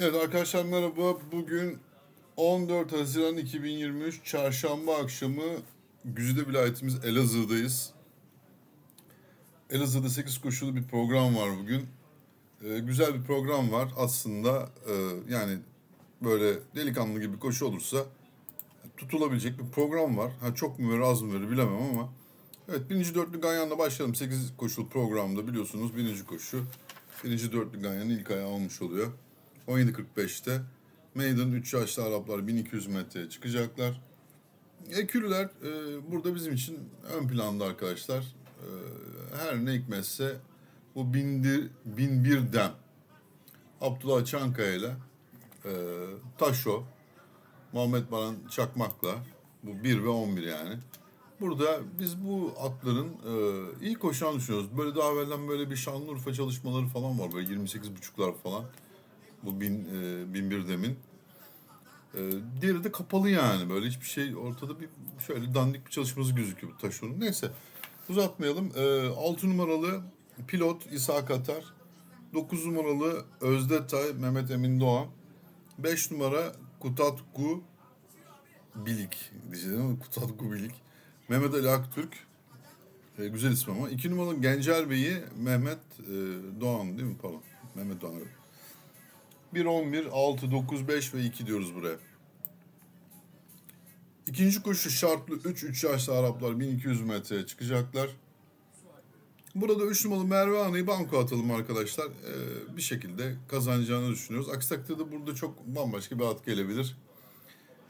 Evet arkadaşlar merhaba. Bugün 14 Haziran 2023 Çarşamba akşamı Güzide vilayetimiz Elazığ'dayız. Elazığ'da 8 koşulu bir program var bugün. Ee, güzel bir program var aslında. Ee, yani böyle delikanlı gibi koşu olursa tutulabilecek bir program var. Ha çok mu verir az mı verir bilemem ama. Evet birinci dörtlü Ganyan'la başlayalım. 8 koşulu programda biliyorsunuz birinci koşu. Birinci dörtlü Ganyan'ın ilk ayağı olmuş oluyor. 17.45'te. Maiden 3 yaşlı Araplar 1200 metreye çıkacaklar. Ekürüler e, burada bizim için ön planda arkadaşlar. E, her ne hikmetse bu bindir, bin bir dem. Abdullah Çankaya ile e, Taşo, Muhammed Baran Çakmak'la bu 1 ve 11 yani. Burada biz bu atların e, iyi koşan düşünüyoruz. Böyle daha evvelden böyle bir Şanlıurfa çalışmaları falan var. Böyle 28.5'lar falan. Bu bin, e, bin bir demin. E, diğeri de kapalı yani. Böyle hiçbir şey ortada bir şöyle dandik bir çalışması gözüküyor bu taşonun. Neyse uzatmayalım. E, 6 numaralı pilot İsa Katar. 9 numaralı Özde Tay Mehmet Emin Doğan. 5 numara Kutatku Bilik diyeceğim ama Kutatku Bilik. Mehmet Ali Aktürk. E, güzel isim ama. 2 numaralı Gencer Bey'i Mehmet e, Doğan değil mi? Pardon. Mehmet Doğan. Evet. 1, 11, 6, 9, 5 ve 2 diyoruz buraya. İkinci koşu şartlı 3, 3 yaşlı Araplar 1200 metreye çıkacaklar. Burada 3 numaralı Merve Ana'yı banko atalım arkadaşlar. Ee, bir şekilde kazanacağını düşünüyoruz. Aksi takdirde burada çok bambaşka bir at gelebilir.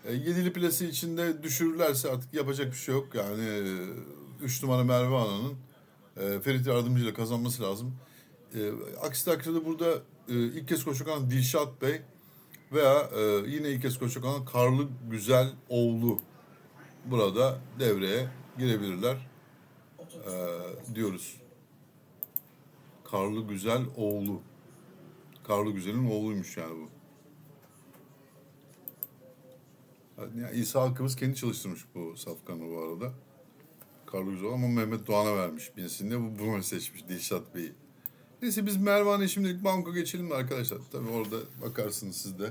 E, yedili plası içinde düşürürlerse artık yapacak bir şey yok. Yani 3 numara Merve Ana'nın e, Ferit Yardımcı ile kazanması lazım. E, aksi takdirde burada e, ilk kez koşacak olan Dilşat Bey veya e, yine ilk kez koşacak olan Karlı Güzel Oğlu burada devreye girebilirler e, diyoruz. Karlı Güzel Oğlu. Karlı Güzel'in oğluymuş yani bu. Yani İsa Hakkımız kendi çalıştırmış bu safkanı bu arada. Karlı Güzel ama Mehmet Doğan'a vermiş birisini de bu bunu seçmiş Dilşat Bey'i. Neyse biz Mervan'e şimdilik banko geçelim de arkadaşlar. Tabii orada bakarsınız siz de.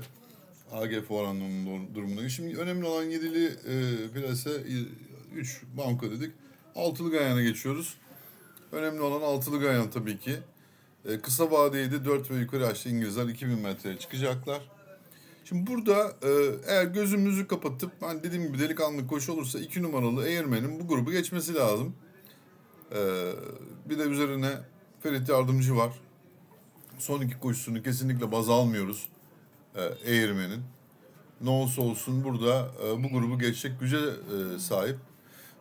AGF oranının durumuna. Şimdi önemli olan yedili e, plase 3 banko dedik. Altılı Ganyan'a geçiyoruz. Önemli olan altılı Ganyan tabii ki. E, kısa vadeydi 4 ve yukarı yaşlı İngilizler 2000 metreye çıkacaklar. Şimdi burada e, eğer gözümüzü kapatıp hani dediğim gibi delikanlı koşu olursa 2 numaralı Eğirmen'in bu grubu geçmesi lazım. E, bir de üzerine Ferit Yardımcı var. Son iki koşusunu kesinlikle baz almıyoruz e, Eğirmen'in. Ne olursa olsun burada e, bu grubu geçecek güce e, sahip.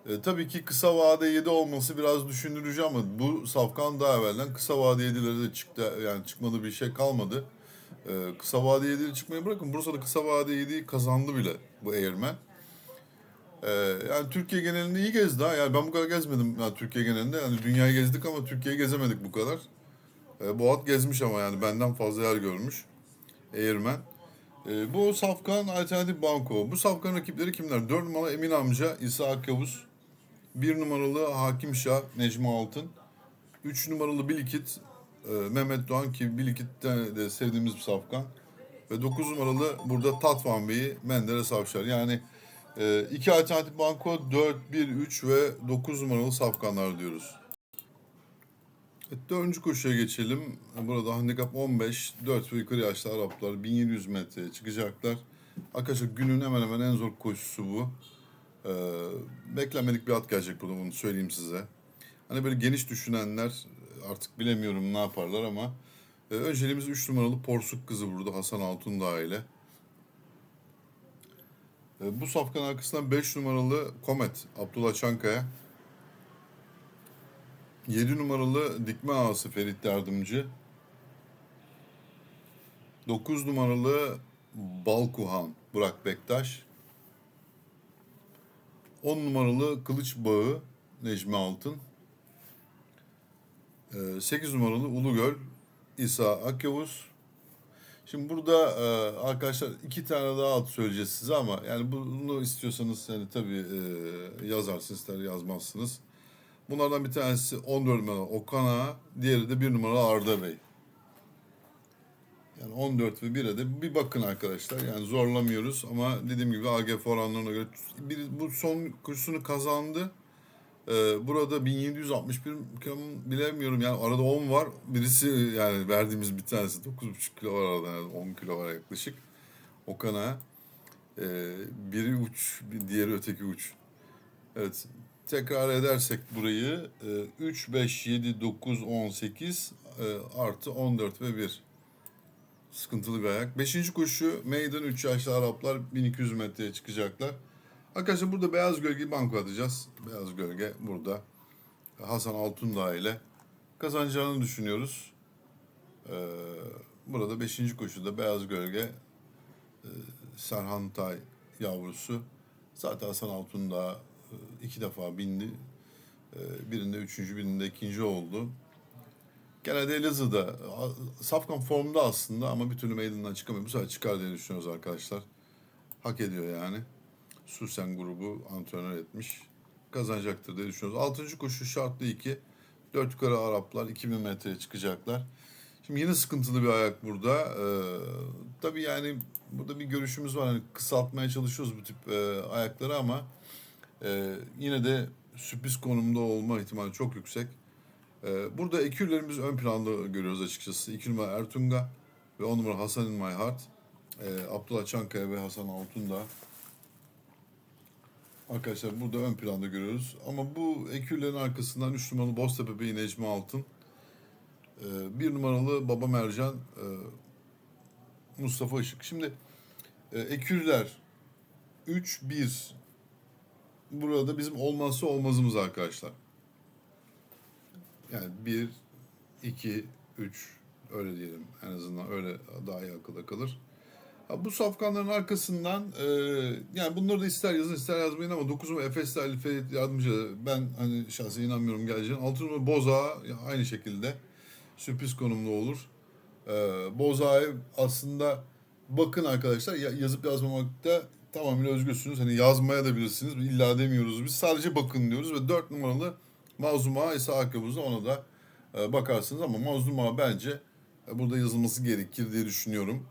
E, tabii ki kısa vade 7 olması biraz düşündürücü ama bu safkan daha evvelden kısa vade 7'lere de çıktı. Yani çıkmadı bir şey kalmadı. E, kısa vade 7'leri çıkmayı bırakın. Bursa'da kısa vade 7'yi kazandı bile bu Eğirmen. E, yani Türkiye genelinde iyi gezdi ha. Yani ben bu kadar gezmedim yani Türkiye genelinde. Yani dünyayı gezdik ama Türkiye'yi gezemedik bu kadar. E, bu at gezmiş ama yani benden fazla yer görmüş. Eğirmen. E, bu Safkan Alternatif Banko. Bu Safkan rakipleri kimler? 4 numaralı Emin Amca, İsa Akyavuz. 1 numaralı Hakim Şah, Necmi Altın. 3 numaralı Bilikit, e, Mehmet Doğan ki Bilikit'te de sevdiğimiz bir Safkan. Ve 9 numaralı burada Tatvan Bey'i Menderes Avşar. Yani e, iki alternatif banko 4, 1, 3 ve 9 numaralı safkanlar diyoruz. Evet, dördüncü koşuya geçelim. Burada handikap 15, 4 ve yukarı yaşlı Araplar 1700 metreye çıkacaklar. Arkadaşlar günün hemen hemen en zor koşusu bu. Ee, beklenmedik bir at gelecek burada bunu söyleyeyim size. Hani böyle geniş düşünenler artık bilemiyorum ne yaparlar ama e, önceliğimiz 3 numaralı Porsuk kızı burada Hasan Altundağ ile. E, bu safkan arkasından 5 numaralı Komet Abdullah Çankaya. 7 numaralı Dikme Ağası Ferit Yardımcı. 9 numaralı Balkuhan Burak Bektaş. 10 numaralı Kılıç Bağı Necmi Altın. 8 numaralı Ulugöl İsa Akyavuz. Şimdi burada e, arkadaşlar iki tane daha at söyleyeceğiz size ama yani bunu istiyorsanız yani tabii e, yazarsınız ister yazmazsınız. Bunlardan bir tanesi 14 numaralı Okan Ağa, diğeri de 1 numaralı Arda Bey. Yani 14 ve 1'e de bir bakın arkadaşlar. Yani zorlamıyoruz ama dediğim gibi AGF oranlarına göre bir, bu son kursunu kazandı. Ee, burada 1761 kilo bilemiyorum yani arada 10 var. Birisi yani verdiğimiz bir tanesi 9,5 kilo var arada yani 10 kilo var yaklaşık. Okan'a. Ee, biri uç, diğeri öteki uç. Evet. Tekrar edersek burayı e, 3, 5, 7, 9, 18 e, artı 14 ve 1. Sıkıntılı bir ayak. Beşinci koşu Maiden 3 yaşlı Araplar 1200 metreye çıkacaklar. Arkadaşlar burada Beyaz Gölge banko atacağız. Beyaz Gölge burada. Hasan Altundağ ile kazanacağını düşünüyoruz. Ee, burada 5. koşuda Beyaz Gölge e, Serhan Tay yavrusu. Zaten Hasan Altundağ e, iki defa bindi. E, birinde üçüncü, birinde ikinci oldu. Genelde Elazığ'da Safkan formda aslında ama bir türlü meydandan çıkamıyor. Bu sefer çıkar diye düşünüyoruz arkadaşlar. Hak ediyor yani. Susen grubu antrenör etmiş. Kazanacaktır diye düşünüyoruz. Altıncı koşu şartlı 2. Dört yukarı Araplar 2000 metreye çıkacaklar. Şimdi yine sıkıntılı bir ayak burada. Ee, tabii yani burada bir görüşümüz var. Hani kısaltmaya çalışıyoruz bu tip e, ayakları ama e, yine de sürpriz konumda olma ihtimali çok yüksek. Ee, burada ekürlerimiz ön planda görüyoruz açıkçası. 2 numara Ertunga ve 10 numara Hasan in My Heart. Ee, Abdullah Çankaya ve Hasan Altundağ. Arkadaşlar burada ön planda görüyoruz. Ama bu ekürlerin arkasından 3 numaralı Boztepe Bey Necmi Altın. Ee, 1 numaralı Baba Mercan e, Mustafa Işık. Şimdi e, ekürler 3-1 burada bizim olmazsa olmazımız arkadaşlar. Yani 1, 2, 3 öyle diyelim. En azından öyle daha iyi akılda kalır. Bu safkanların arkasından e, yani bunları da ister yazın ister yazmayın ama 9 numara Efes'te Ali Ferit Yardımcı ben hani şahsen inanmıyorum geleceğine. 6 numara Boza aynı şekilde sürpriz konumda olur. E, Boza'yı aslında bakın arkadaşlar ya- yazıp yazmamakta tamamen özgürsünüz. Hani yazmaya da bilirsiniz. İlla demiyoruz biz. Sadece bakın diyoruz ve 4 numaralı Mazluma ise arkamızda ona da e, bakarsınız ama Mazluma bence burada yazılması gerekir diye düşünüyorum.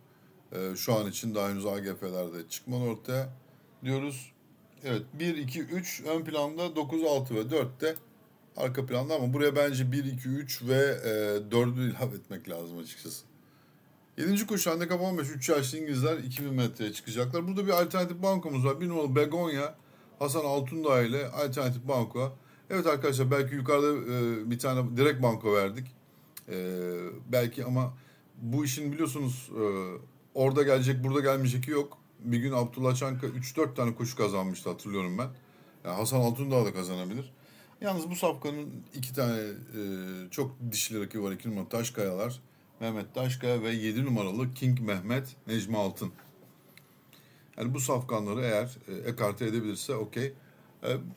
E, şu an için daha henüz AGF'lerde çıkmadı ortaya diyoruz. Evet 1, 2, 3 ön planda 9, 6 ve 4 de arka planda ama buraya bence 1, 2, 3 ve e, 4'ü ilave etmek lazım açıkçası. 7. koşu handikap 15 3 yaşlı İngilizler 2000 metreye çıkacaklar. Burada bir alternatif bankomuz var. Bir numaralı Begonya Hasan Altundağ ile alternatif banko. Evet arkadaşlar belki yukarıda e, bir tane direkt banko verdik. E, belki ama bu işin biliyorsunuz e, orada gelecek burada gelmeyecek yok. Bir gün Abdullah Çanka 3-4 tane koşu kazanmıştı hatırlıyorum ben. Yani Hasan Altundağ da kazanabilir. Yalnız bu safkanın iki tane e, çok dişli rakibi var. İki numaralı Taşkayalar. Mehmet Taşkaya ve 7 numaralı King Mehmet Necmi Altın. Yani bu safkanları eğer e, ekarte edebilirse okey.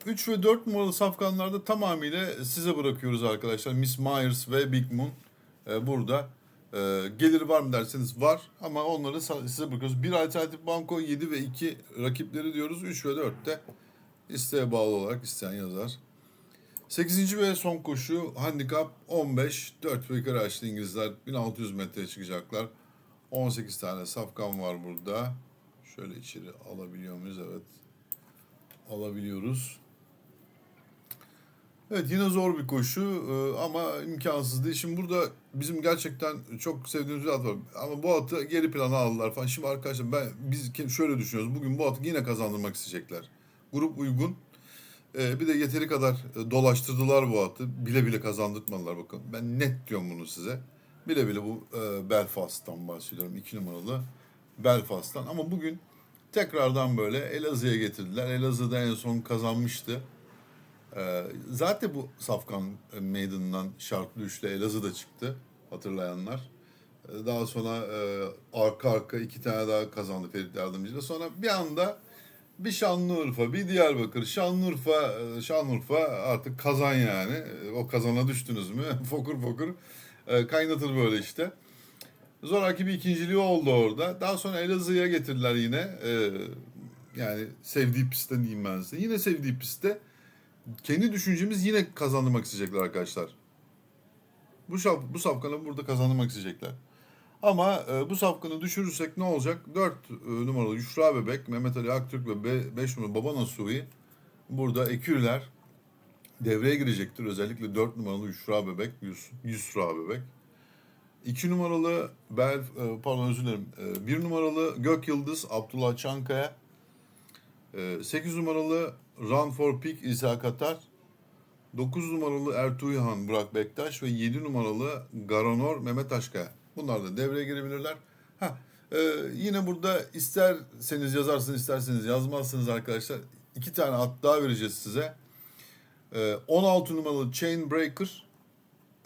3 ve 4 numaralı safkanlarda tamamıyla size bırakıyoruz arkadaşlar. Miss Myers ve Big Moon e, burada. E, geliri var mı derseniz var ama onları size bırakıyoruz. Bir alternatif banko 7 ve 2 rakipleri diyoruz. 3 ve 4 de isteğe bağlı olarak isteyen yazar. 8. ve son koşu handikap 15. 4 ve yukarı açtı İngilizler 1600 metreye çıkacaklar. 18 tane safkan var burada. Şöyle içeri alabiliyor muyuz? Evet. Alabiliyoruz. Evet yine zor bir koşu e, ama imkansız değil. Şimdi burada bizim gerçekten çok sevdiğimiz bir at var. Ama bu atı geri plana aldılar falan. Şimdi arkadaşlar ben biz şöyle düşünüyoruz. Bugün bu atı yine kazandırmak isteyecekler. Grup uygun. E, bir de yeteri kadar e, dolaştırdılar bu atı. Bile bile kazandırtmadılar bakın. Ben net diyorum bunu size. Bile bile bu Belfast'tan bahsediyorum. 2 numaralı Belfast'tan. Ama bugün tekrardan böyle Elazığ'a getirdiler. Elazığ'da en son kazanmıştı. Ee, zaten bu Safkan e, Maiden'dan şartlı üçle Elazığ'da çıktı hatırlayanlar. Ee, Daha sonra e, arka arka iki tane daha kazandı Ferit Yardımcı'yla. Sonra bir anda bir Şanlıurfa, bir Diyarbakır. Şanlıurfa, e, Şanlıurfa artık kazan yani. E, O kazana düştünüz mü? fokur fokur e, kaynatır böyle işte. Zoraki bir ikinciliği oldu orada. Daha sonra Elazığ'a getirdiler yine. Ee, yani sevdiği pistte diyeyim ben size. Yine sevdiği pistte kendi düşüncemiz yine kazandırmak isteyecekler arkadaşlar. Bu şap, bu safkanı burada kazandırmak isteyecekler. Ama e, bu safkanı düşürürsek ne olacak? 4 numaralı Yuşra Bebek, Mehmet Ali Aktürk ve 5 numaralı Baba Nasuhi burada ekürler devreye girecektir. Özellikle 4 numaralı Yuşra Bebek, Yus, Yusra Bebek. 2 numaralı Bel, e, pardon özür dilerim. 1 numaralı Gök Yıldız Abdullah Çankaya. 8 numaralı Run for Peak İsa Katar. 9 numaralı Ertuğhan Burak Bektaş ve 7 numaralı Garanor Mehmet Aşkaya. Bunlar da devreye girebilirler. Ha, e, yine burada isterseniz yazarsınız isterseniz yazmazsınız arkadaşlar. İki tane at daha vereceğiz size. E, 16 numaralı Chain Breaker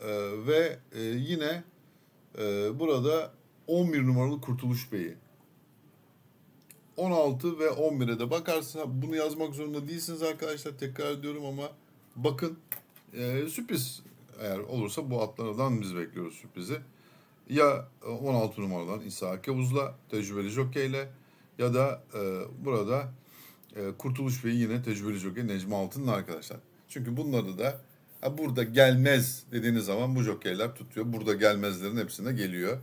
e, ve e, yine e, burada 11 numaralı Kurtuluş Bey'i. 16 ve 11'e de bakarsınız. Bunu yazmak zorunda değilsiniz arkadaşlar. Tekrar ediyorum ama bakın e, sürpriz eğer olursa bu atlardan biz bekliyoruz sürprizi. Ya 16 numaradan İsa Kavuz'la tecrübeli jokeyle ya da e, burada e, Kurtuluş Bey yine tecrübeli jokey Necmi Altın'la arkadaşlar. Çünkü bunları da ha, burada gelmez dediğiniz zaman bu jokeyler tutuyor. Burada gelmezlerin hepsine geliyor.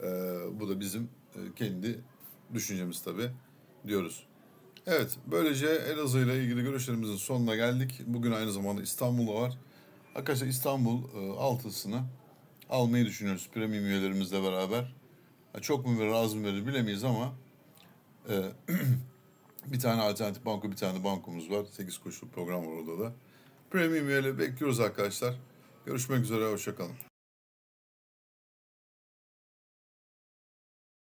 E, bu da bizim e, kendi düşüncemiz tabii diyoruz. Evet, böylece Elazığ ile ilgili görüşlerimizin sonuna geldik. Bugün aynı zamanda İstanbul'da var. Arkadaşlar İstanbul e, altısını almayı düşünüyoruz premium üyelerimizle beraber. Çok mu verir, az mı verir bilemeyiz ama e, bir tane alternatif banko, bir tane bankomuz var. 8 koşulu program var orada da. Premium üyeleri bekliyoruz arkadaşlar. Görüşmek üzere, hoşçakalın.